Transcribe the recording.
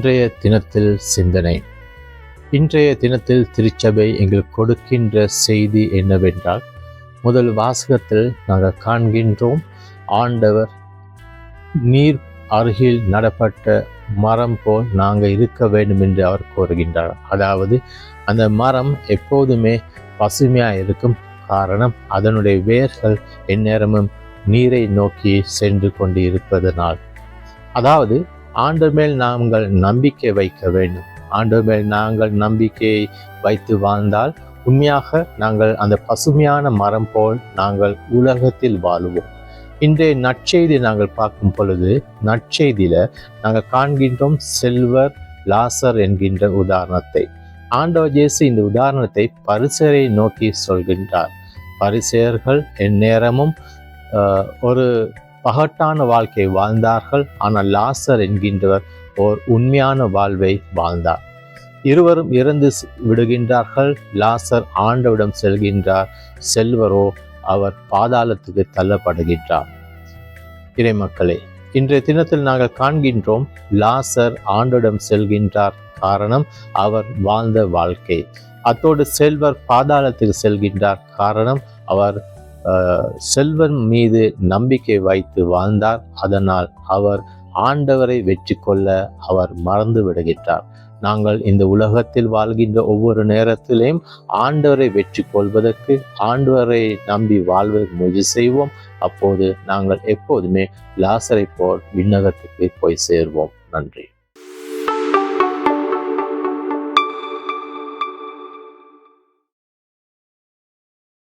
இன்றைய தினத்தில் சிந்தனை. இன்றைய தினத்தில் திருச்சபை எங்களுக்கு கொடுக்கின்ற செய்தி என்னவென்றால் முதல் வாசகத்தில் நாங்கள் காண்கின்றோம் ஆண்டவர் நீர் அருகில் நடப்பட்ட மரம் போல் நாங்கள் இருக்க வேண்டும் என்று அவர் கூறுகின்றார். அதாவது அந்த மரம் எப்போதுமே பசுமையாக இருக்கும் காரணம் அதனுடைய வேர்கள் எந்நேரமும் நீரை நோக்கி சென்று கொண்டு இருப்பதனால் அதாவது ஆண்டு மேல் நாங்கள் நம்பிக்கை வைக்க வேண்டும். ஆண்டு மேல் நாங்கள் நம்பிக்கையை வைத்து வாழ்ந்தால் உண்மையாக நாங்கள் அந்த பசுமையான மரம் போல் நாங்கள் உலகத்தில் வாழுவோம். இன்றைய நற்செய்தி நாங்கள் பார்க்கும் பொழுது நற்செய்தியில் நாங்கள் காண்கின்றோம் செல்வர் லாசர் என்கின்ற உதாரணத்தை. ஆண்டவர் இயேசு இந்த உதாரணத்தை பரிசரை நோக்கி சொல்கின்றார். பரிசெயர்கள் எந்நேரமும் ஒரு பகட்டான வாழ்க்கை வாழ்ந்தார்கள். ஆனால் லாசர் என்கின்றவர் ஓர் உண்மையான வாழ்வை வாழ்ந்தார். இருவரும் இறந்து விடுகின்றார்கள். லாசர் ஆண்டவிடம் செல்கின்றார். செல்வரோ அவர் பாதாளத்துக்கு தள்ளப்படுகின்றார். இறைமக்களே இன்றைய தினத்தில் நாங்கள் காண்கின்றோம் லாசர் ஆண்டிடம் செல்கின்றார் காரணம் அவர் வாழ்ந்த வாழ்க்கை. அத்தோடு செல்வர் பாதாளத்துக்கு செல்கின்றார் காரணம் அவர் செல்வன் மீது நம்பிக்கை வைத்து வாழ்ந்தார். அதனால் அவர் ஆண்டவரை வெற்றி கொள்ள அவர் மறந்து விடுகின்றார். நாங்கள் இந்த உலகத்தில் வாழ்கின்ற ஒவ்வொரு நேரத்திலையும் ஆண்டவரை வெற்றி கொள்வதற்கு ஆண்டவரை நம்பி வாழ்வதற்கு முயற்சி செய்வோம். அப்போது நாங்கள் எப்போதுமே லாசரை போல் விண்ணகத்துக்கு போய் சேர்வோம். நன்றி.